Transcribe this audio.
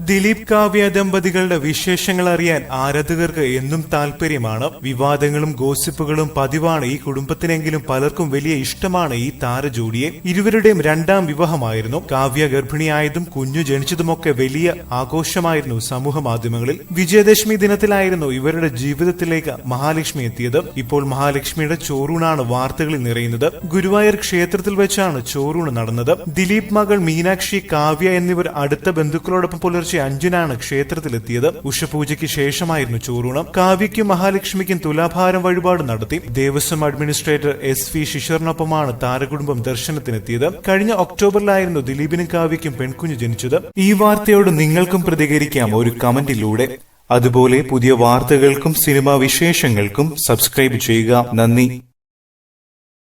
ദിലീപ് കാവ്യ ദമ്പതികളുടെ വിശേഷങ്ങൾ അറിയാൻ ആരാധകർക്ക് എന്നും താല്പര്യമാണ് വിവാദങ്ങളും ഗോസിപ്പുകളും പതിവാണ്. ഈ കുടുംബത്തിനെങ്കിലും പലർക്കും വലിയ ഇഷ്ടമാണ് ഈ താരജോഡിയെ. ഇരുവരുടെയും രണ്ടാം വിവാഹമായിരുന്നു. കാവ്യ ഗർഭിണിയായതും കുഞ്ഞു ജനിച്ചതുമൊക്കെ വലിയ ആഘോഷമായിരുന്നു സമൂഹ മാധ്യമങ്ങളിൽ. വിജയദശമി ദിനത്തിലായിരുന്നു ഇവരുടെ ജീവിതത്തിലേക്ക് മഹാലക്ഷ്മി എത്തിയത്. ഇപ്പോൾ മഹാലക്ഷ്മിയുടെ ചോറൂണാണ് വാർത്തകളിൽ നിറയുന്നത്. ഗുരുവായൂർ ക്ഷേത്രത്തിൽ വെച്ചാണ് ചോറൂണ് നടന്നത്. ദിലീപ് മകൾ മീനാക്ഷി കാവ്യ എന്നിവർ അടുത്ത ബന്ധുക്കളോടൊപ്പം പുലർച്ചെ അഞ്ചിനാണ് ക്ഷേത്രത്തിലെത്തിയത്. ഉഷപൂജയ്ക്ക് ശേഷമായിരുന്നു ചോറൂണം കാവ്യയ്ക്കും മഹാലക്ഷ്മിക്കും തുലാഭാരം വഴിപാട് നടത്തി. ദേവസ്വം അഡ്മിനിസ്ട്രേറ്റർ എസ് വി ശിശറിനൊപ്പമാണ് താരകുടുംബം ദർശനത്തിനെത്തിയത്. കഴിഞ്ഞ ഒക്ടോബറിലായിരുന്നു ദിലീപിനും കാവ്യയ്ക്കും പെൺകുഞ്ഞ് ജനിച്ചത്. ഈ വാർത്തയോട് നിങ്ങൾക്കും പ്രതികരിക്കാം ഒരു കമന്റിലൂടെ. അതുപോലെ പുതിയ വാർത്തകൾക്കും സിനിമാ വിശേഷങ്ങൾക്കും സബ്സ്ക്രൈബ് ചെയ്യുക. നന്ദി.